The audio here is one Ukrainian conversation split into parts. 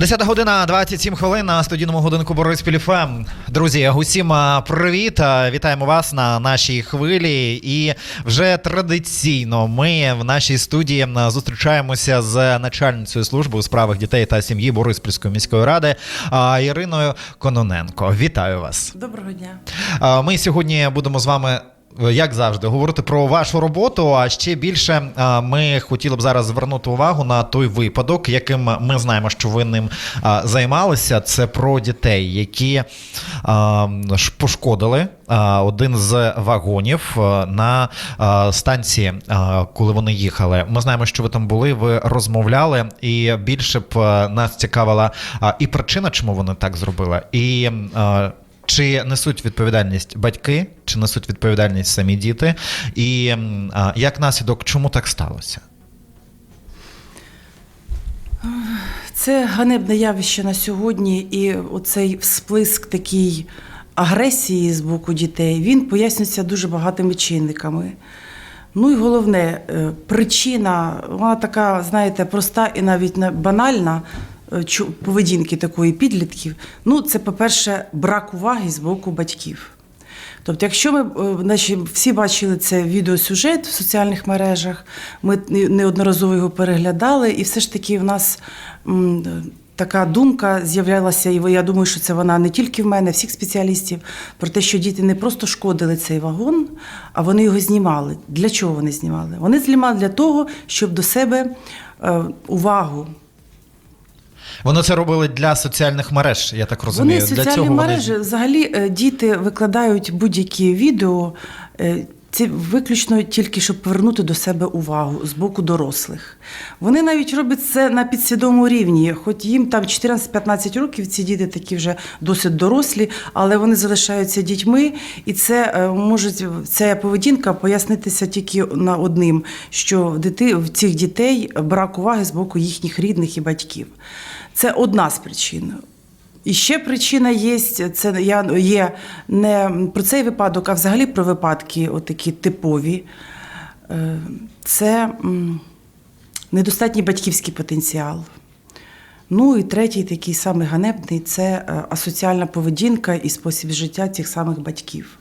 10 година 27 хвилин на студійному годинку Бориспіль ФМ. Друзі, усім привіт! Вітаємо вас на нашій хвилі. І вже традиційно ми в нашій студії зустрічаємося з начальницею служби у справах дітей та сім'ї Бориспільської міської ради Іриною Кононенко. Вітаю вас! Доброго дня. Ми сьогодні будемо з вами. Як завжди, говорити про вашу роботу. А ще більше ми хотіли б зараз звернути увагу на той випадок, яким ми знаємо, що ви ним займалися. Це про дітей, які пошкодили один з вагонів на станції, коли вони їхали. Ми знаємо, що ви там були, ви розмовляли, і більше б нас цікавила і причина, чому вони так зробили, і чи несуть відповідальність батьки, чи несуть відповідальність самі діти, і а, як наслідок, чому так сталося? Це ганебне явище на сьогодні, і оцей всплеск такий агресії з боку дітей він пояснюється дуже багатими чинниками. Ну і головне, е, причина, вона така, знаєте, проста і навіть банальна поведінки такої підлітків. Ну, це, по-перше, брак уваги з боку батьків. Тобто, якщо ми е, наші, всі бачили це відеосюжет в соціальних мережах, ми неодноразово його переглядали, і все ж таки в нас така думка з'являлася, і я думаю, що це вона не тільки в мене, всіх спеціалістів, про те, що діти не просто шкодили цей вагон, а вони його знімали. Для чого вони знімали? Вони знімали для того, щоб до себе е, увагу Вони це робили для соціальних мереж, я так розумію. Вони для соціальні цього мережі, вони... взагалі е, діти викладають будь-які відео. Це виключно тільки щоб повернути до себе увагу з боку дорослих. Вони навіть роблять це на підсвідомому рівні, хоч їм там 14-15 років, ці діти такі вже досить дорослі, але вони залишаються дітьми, і це е, може ця поведінка пояснитися тільки на одним, що в дити в цих дітей брак уваги з боку їхніх рідних і батьків. Це одна з причин. І ще причина є, це я є не про цей випадок, а взагалі про випадки отакі типові. Е, Це недостатній батьківський потенціал. Ну і третій, такий самий ганебний це е, асоціальна поведінка і спосіб життя цих самих батьків.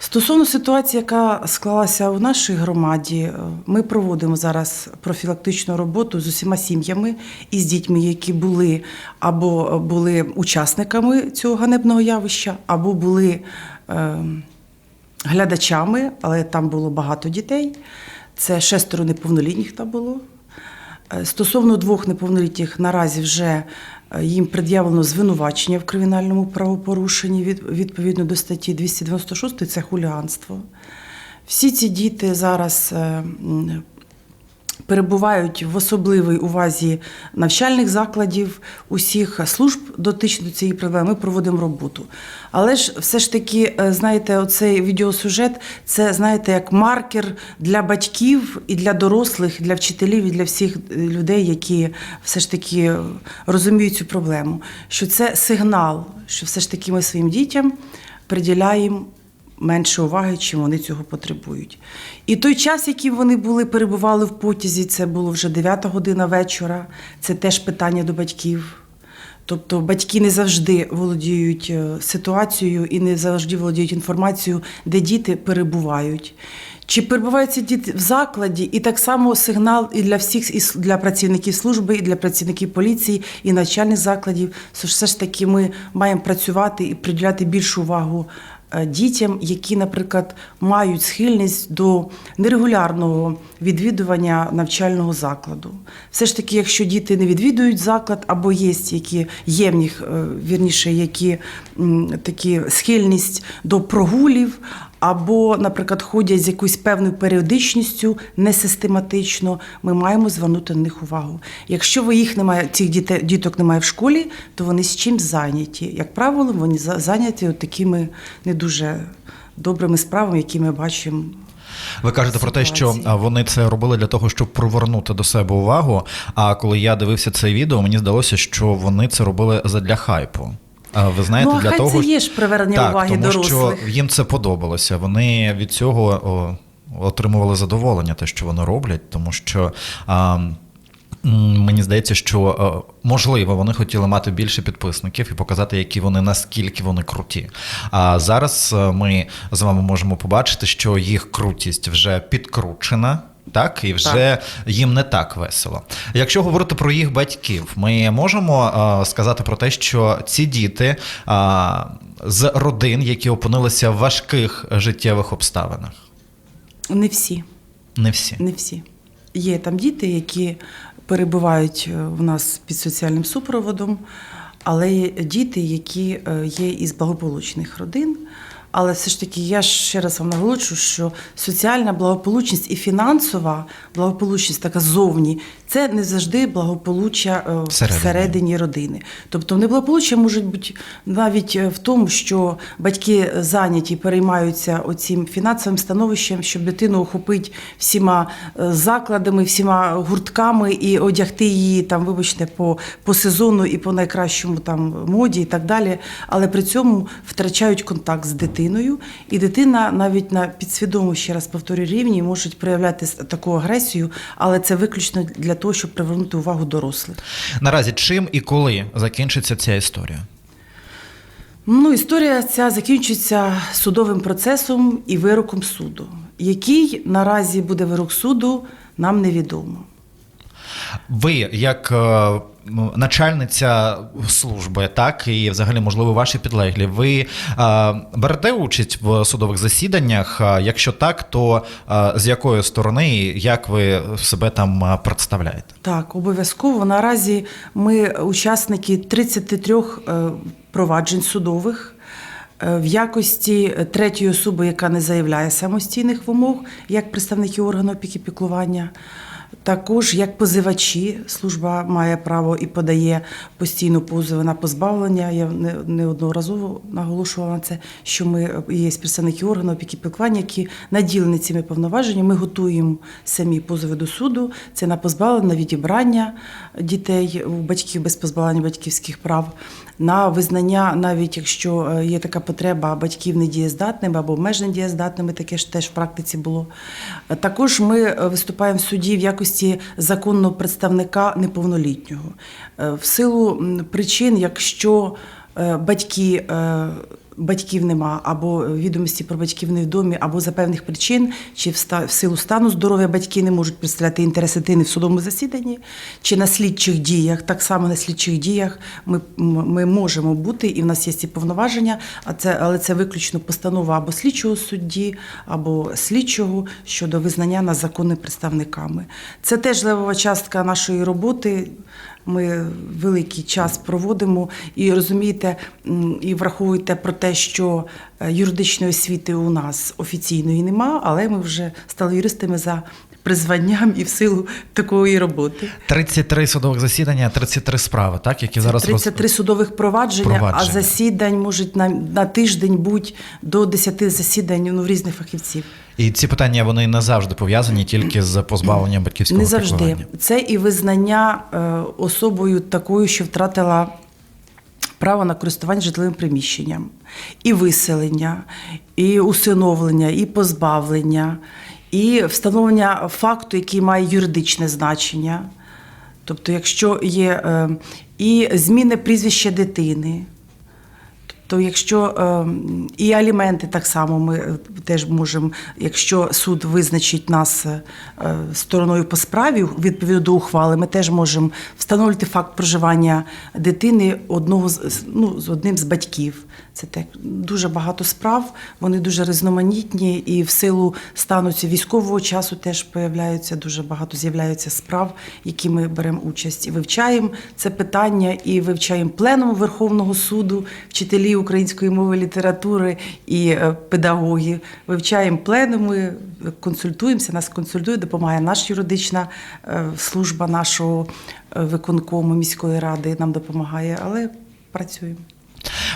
Стосовно ситуації, яка склалася у нашій громаді, е, ми проводимо зараз профілактичну роботу з усіма сім'ями і з дітьми, які були або були учасниками цього ганебного явища, або були е, глядачами, але там було багато дітей. Це шестеро неповнолітніх там було. Е, Стосовно двох неповнолітніх наразі вже їм пред'явлено звинувачення в кримінальному правопорушенні від- відповідно до статті 296 це хуліганство. Всі ці діти зараз е, перебувають в особливій увазі навчальних закладів, усіх служб дотичних до цієї проблеми. Ми проводимо роботу. Але ж все ж таки, е, знаєте, оцей відеосюжет це знаєте як маркер для батьків і для дорослих, і для вчителів, і для всіх е, людей, які все ж таки е, розуміють цю проблему. Що це сигнал, що все ж таки ми своїм дітям приділяємо менше уваги, чим вони цього потребують. І той час, який вони були, перебували в потязі, це було вже 9 година вечора. Це теж питання до батьків. Тобто батьки не завжди володіють е, ситуацією і не завжди володіють інформацією, де діти перебувають. Чи перебувають ці діти в закладі, і так само сигнал і для всіх, і для працівників служби, і для працівників поліції, і навчальних закладів. Все ж таки ми маємо працювати і приділяти більшу увагу е, дітям, які, наприклад, мають схильність до нерегулярного відвідування навчального закладу. Все ж таки, якщо діти не відвідують заклад, або є які є в них е, вірніше, які такі схильність до прогулів. Або, наприклад, ходять з якоюсь певною періодичністю, несистематично, ми маємо звернути на них увагу. Якщо ви їх немає, цих дітей, діток немає в школі, то вони з чим зайняті. Як правило, вони за- зайняті от такими не дуже добрими справами, які ми бачимо. Ви кажете про те, що вони це робили для того, щоб привернути до себе увагу. А коли я дивився це відео, мені здалося, що вони це робили задля хайпу. А, Ви знаєте, ну, а для хай того це є ж привернення так, уваги тому дорослих. що їм це подобалося. Вони від цього о, отримували задоволення, те, що вони роблять, тому що. А, Мені здається, що можливо вони хотіли мати більше підписників і показати, які вони наскільки вони круті. А зараз е, ми з вами можемо побачити, що їх крутість вже підкручена. Так, і вже їм не так весело. Якщо говорити про їх батьків, ми можемо е, сказати про те, що ці діти е, з родин, які опинилися в важких життєвих обставинах, Не всі. не всі. Не всі. Є там діти, які перебувають е, в нас під соціальним супроводом, але є діти, які е, є із благополучних родин. Але все ж таки, я ще раз вам наголошую, що соціальна благополучність і фінансова благополучність, така зовні, це не завжди благополуччя е, Всередині. всередині родини. Тобто неблагополуччя може бути навіть е, в тому, що батьки зайняті переймаються оцим фінансовим становищем, щоб дитину охопити всіма е, закладами, всіма гуртками і одягти її там, вибачте, по, по сезону і по найкращому там моді і так далі. Але при цьому втрачають контакт з дитиною, і дитина навіть на підсвідомому, ще раз повторюю, рівні може проявляти таку агресію, але це виключно для того, щоб привернути увагу дорослих. Наразі чим і коли закінчиться ця історія? Ну, історія ця закінчиться судовим процесом і вироком суду. Який наразі буде вирок суду, нам невідомо. Ви, як е, начальниця служби, так і взагалі, можливо, ваші підлеглі, ви е, берете участь в судових засіданнях? Е, Якщо так, то е, з якої сторони як ви себе там е, представляєте? Так, обов'язково. Наразі ми учасники 33 е, проваджень судових. В якості третьої особи, яка не заявляє самостійних вимог, як представники органу опіки піклування, також як позивачі, служба має право і подає постійно позови на позбавлення. Я не- неодноразово наголошувала на це, що ми є представники органу опіки піклування, які наділені цими повноваженнями. Ми готуємо самі позови до суду. Це на позбавлення, на відібрання дітей у батьків без позбавлення батьківських прав, на визнання, навіть якщо е, є така потреба батьків недієздатними або обмежено дієздатними, таке ж теж в практиці було. Е, Також ми е, виступаємо в суді в якості законного представника неповнолітнього. В силу причин, якщо батьки. Батьків нема, або відомості про батьків не відомі, або за певних причин, чи в, силу стану здоров'я батьки не можуть представляти інтереси дитини в судовому засіданні, чи на слідчих діях, так само на слідчих діях ми, ми можемо бути, і в нас є ці повноваження, а це, але це виключно постанова або слідчого судді, або слідчого щодо визнання нас законними представниками. Це теж левова частка нашої роботи. Ми великий час проводимо і розумієте, і враховуєте про те, що е, юридичної освіти у нас офіційної нема, але ми вже стали юристами за призванням і в силу такої роботи. 33 судових засідання, 33 справи, так які зараз роз- 33 судових провадження, Провадження. а засідань можуть на, на тиждень бути до 10 засідань ну, в різних фахівців. І ці питання вони не завжди пов'язані тільки з позбавленням батьківського Не завжди. Це і визнання е, особою такою, що втратила право на користування житловим приміщенням, і виселення, і усиновлення, і позбавлення, і встановлення факту, який має юридичне значення. Тобто, якщо є е, і зміни прізвища дитини. То якщо е, і аліменти так само ми е, теж можемо, якщо суд визначить нас е, стороною по справі відповідно до ухвали, ми теж можемо встановлювати факт проживання дитини одного з ну, з одним з батьків. Це так дуже багато справ, вони дуже різноманітні, і в силу стану військового часу теж появляються дуже багато з'являються справ, які ми беремо участь і вивчаємо це питання, і вивчаємо пленум Верховного суду, вчителі української мови, літератури і е, педагоги. Вивчаємо пленуми, консультуємося, нас консультує, допомагає наша юридична е, служба нашого е, виконкому міської ради. Нам допомагає, але працюємо.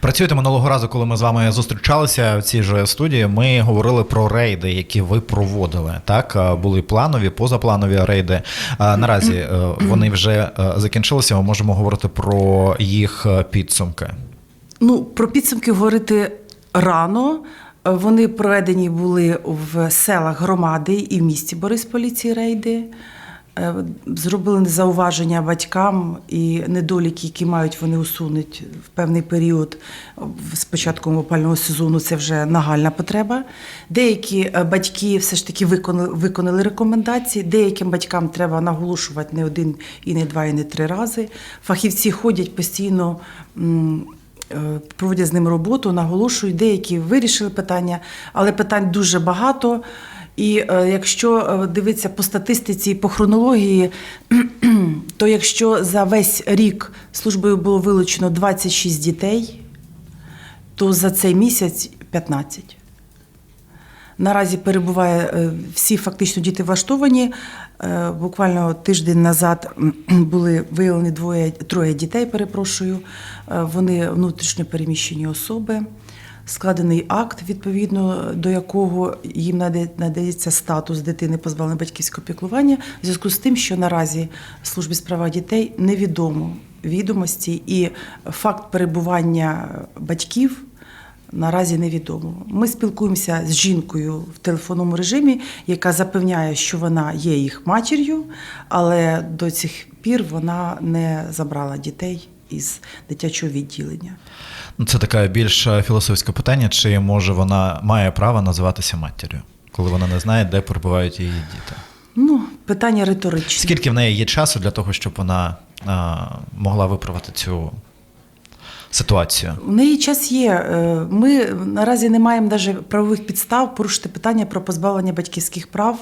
Працюєте минулого разу, коли ми з вами зустрічалися в цій же студії. Ми говорили про рейди, які ви проводили. Так були планові, позапланові рейди. Наразі вони вже закінчилися. Ми можемо говорити про їх підсумки. Ну, про підсумки говорити рано. Е, Вони проведені були в селах громади і в місті Борисполі ці рейди. Е, Зробили зауваження батькам і недоліки, які мають вони усунуть в певний період з початком опального сезону. Це вже нагальна потреба. Деякі е, батьки все ж таки виконали, виконали рекомендації. Деяким батькам треба наголошувати не один і не два, і не три рази. Фахівці ходять постійно. Е, Проводять з ним роботу, наголошують, деякі вирішили питання, але питань дуже багато. І е, якщо е, дивитися по статистиці і по хронології, то якщо за весь рік службою було вилучено 26 дітей, то за цей місяць 15. Наразі перебуває е, всі фактично діти влаштовані. Е, Буквально тиждень назад були виявлені двоє троє дітей. Перепрошую. Е, Вони внутрішньо переміщені особи. Складений акт, відповідно до якого їм надається статус дитини позбавленої батьківського піклування, в зв'язку з тим, що наразі службі справа дітей невідомо відомості і факт перебування батьків Наразі невідомо. Ми спілкуємося з жінкою в телефонному режимі, яка запевняє, що вона є їх матір'ю, але до цих пір вона не забрала дітей із дитячого відділення. Ну, Це таке більш філософське питання, чи може вона має право називатися матір'ю, коли вона не знає, де перебувають її діти. Ну, питання риторичне. Скільки в неї є часу для того, щоб вона а, могла виправити цю ситуацію? У неї час є. Е, Ми наразі не маємо навіть правових підстав порушити питання про позбавлення батьківських прав.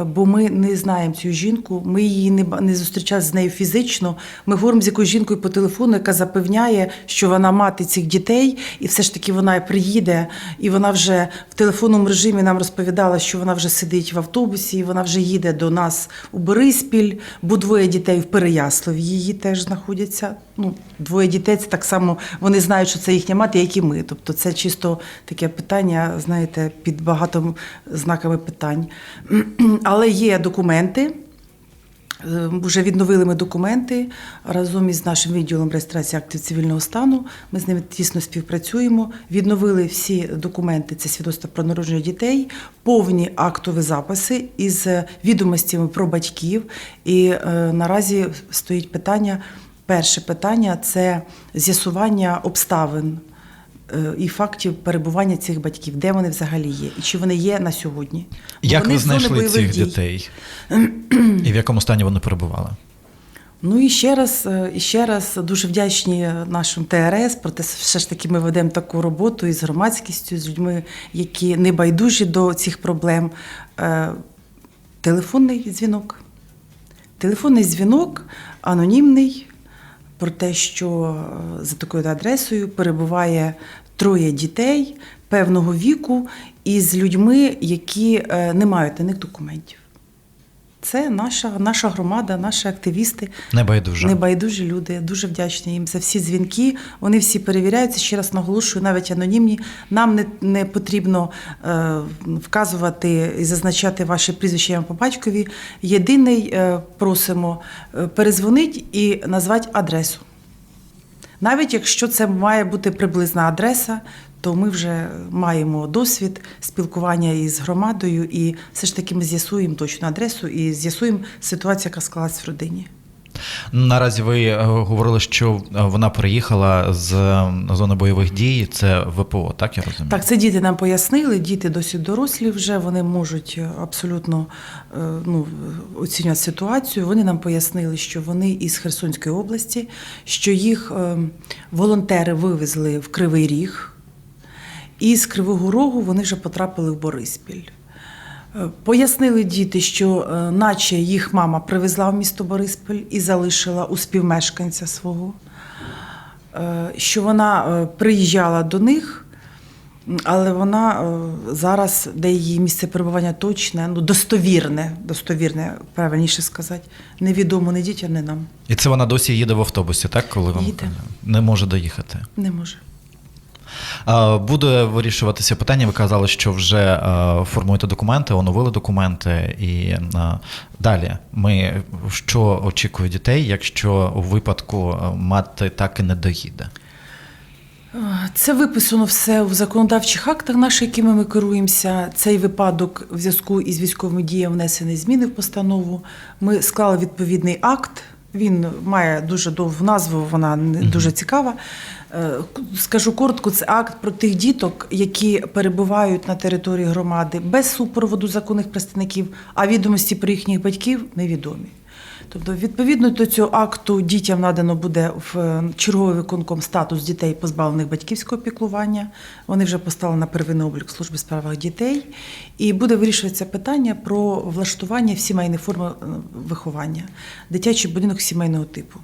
е, Бо ми не знаємо цю жінку, ми її не, не зустрічали з нею фізично. Ми говоримо з якоюсь жінкою по телефону, яка запевняє, що вона мати цих дітей, і все ж таки вона приїде, і вона вже в телефонному режимі нам розповідала, що вона вже сидить в автобусі, і вона вже їде до нас у Бориспіль, бо двоє дітей в Переяславі її теж знаходяться. Ну, двоє дітей це так само, вони знають, що це їхня мати, як і ми. Тобто це чисто таке питання, знаєте, під багатими знаками питань. Але є документи. Е, Вже відновили ми документи разом із нашим відділом реєстрації актів цивільного стану. Ми з ними тісно співпрацюємо. Відновили всі документи, це свідоцтво про народження дітей, повні актові записи із е, відомостями про батьків. І е, наразі стоїть питання. Перше питання це з'ясування обставин е, і фактів перебування цих батьків, де вони взагалі є, і чи вони є на сьогодні. Як вони ви знайшли цих дій. дітей? І в якому стані вони перебували? Ну і ще раз, е, і ще раз дуже вдячні нашим ТРС. Проте все ж таки ми ведемо таку роботу із громадськістю, з людьми, які не байдужі до цих проблем. Е, Телефонний дзвінок. Телефонний дзвінок анонімний про те, що е, за такою адресою перебуває троє дітей певного віку із людьми, які е, не мають на них документів. Це наша, наша громада, наші активісти, Небайдуже. небайдужі люди. Я дуже вдячна їм за всі дзвінки. Вони всі перевіряються. Ще раз наголошую, навіть анонімні. Нам не, не потрібно е, вказувати і зазначати ваше прізвище по батькові. Єдиний е, просимо е, перезвонить і назвати адресу. Навіть якщо це має бути приблизна адреса, то ми вже маємо досвід спілкування із громадою, і все ж таки ми з'ясуємо точну адресу і з'ясуємо ситуацію, яка склалась в родині. Наразі ви е, говорили, що е, вона приїхала з е, зони бойових дій. Це ВПО, так я розумію? Так, це діти нам пояснили. Діти досі дорослі вже вони можуть абсолютно ну, оцінювати ситуацію. Вони нам пояснили, що вони із Херсонської області, що їх е, волонтери вивезли в Кривий Ріг, і з Кривого Рогу вони вже потрапили в Бориспіль. Е, Пояснили діти, що е, наче їх мама привезла в місто Бориспіль і залишила у співмешканця свого, Е, що вона приїжджала до них, але вона зараз, де її місце перебування точне, ну достовірне, достовірне, правильніше сказати, невідомо не дітям, не нам. І це вона досі їде в автобусі, так? Коли вам Їде. не може доїхати. Не може. А, Буде вирішуватися питання. Ви казали, що вже е, формуєте документи, оновили документи. І е, далі ми що очікує дітей, якщо у випадку е, мати так і не доїде? Це виписано все в законодавчих актах наших, якими ми керуємося. Цей випадок в зв'язку із військовими діями внесені зміни в постанову. Ми склали відповідний акт. Він має дуже довгу назву, вона не дуже цікава. Е, Скажу коротко, це акт про тих діток, які перебувають на території громади без супроводу законних представників, а відомості про їхніх батьків невідомі. Тобто, відповідно до цього акту дітям надано буде в е, черговий виконком статус дітей, позбавлених батьківського піклування. Вони вже постали на первинний облік служби справах дітей, і буде вирішуватися питання про влаштування в сімейні форми е, виховання. Дитячий будинок сімейного типу.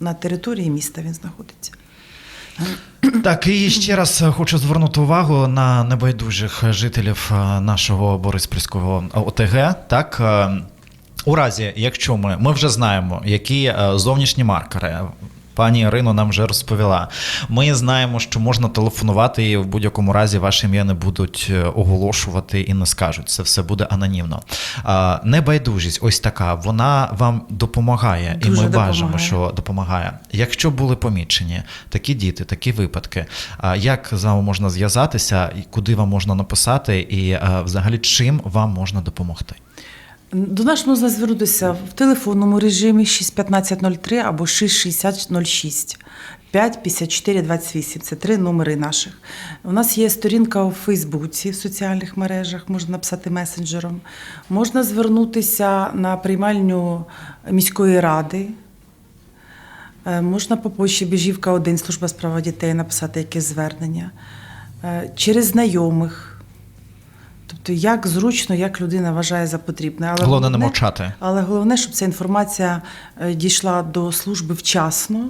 На території міста він знаходиться. Так, і ще раз хочу звернути увагу на небайдужих жителів е, нашого Бориспільського ОТГ. Так, у разі, якщо ми, ми вже знаємо, які е, зовнішні маркери. Пані Ірино нам вже розповіла. Ми знаємо, що можна телефонувати, і в будь-якому разі ваше ім'я не будуть е, оголошувати і не скажуть. Це все буде анонімно. Небайдужість, ось така, вона вам допомагає, і ми допомагає. що допомагає. Якщо були помічені такі діти, такі випадки, як з вами можна зв'язатися, куди вам можна написати, і е, взагалі чим вам можна допомогти? До нас можна звернутися в телефонному режимі 61503 або 66006. 5 54 28. Це три номери наших. У нас є сторінка у Фейсбуці в соціальних мережах, можна написати месенджером. Можна звернутися на приймальню міської ради. Е, Можна по почті Біжівка 1, служба справа дітей, написати якесь звернення. Е, Через знайомих. Тобто, як зручно, як людина вважає за потрібне. Але Головне не мовчати. Але головне, щоб ця інформація е, дійшла до служби вчасно.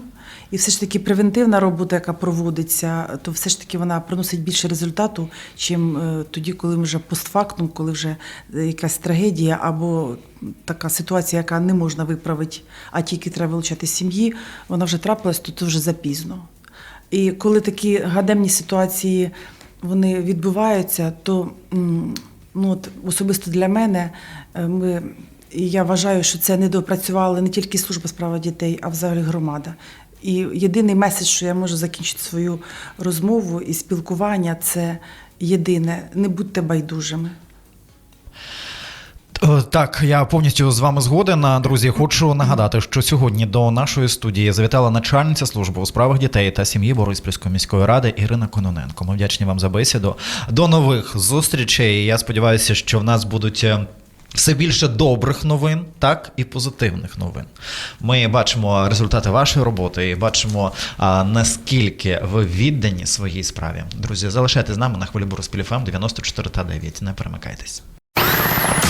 І все ж таки превентивна робота, яка проводиться, то все ж таки вона приносить більше результату, чим е, тоді, коли вже постфактум, коли вже е, якась трагедія або така ситуація, яка не можна виправити, а тільки треба вилучати з сім'ї, вона вже трапилась, то це вже запізно. І коли такі гадемні ситуації вони відбуваються, то ну, от, особисто для мене е, ми, і я вважаю, що це не допрацювала не тільки служба справа дітей, а взагалі громада. І єдиний меседж, що я можу закінчити свою розмову і спілкування, це єдине: не будьте байдужими. Е, Так, я повністю з вами згоден. Друзі, хочу нагадати, що сьогодні до нашої студії завітала начальниця служби у справах дітей та сім'ї Бориспільської міської ради Ірина Кононенко. Ми вдячні вам за бесіду. До нових зустрічей. Я сподіваюся, що в нас будуть. е, Все більше добрих новин, так і позитивних новин. Ми бачимо результати вашої роботи і бачимо а, наскільки ви віддані своїй справі. Друзі, залишайтесь з нами на хвилі Бориспіль ФМ 94 та 9. Не перемикайтесь.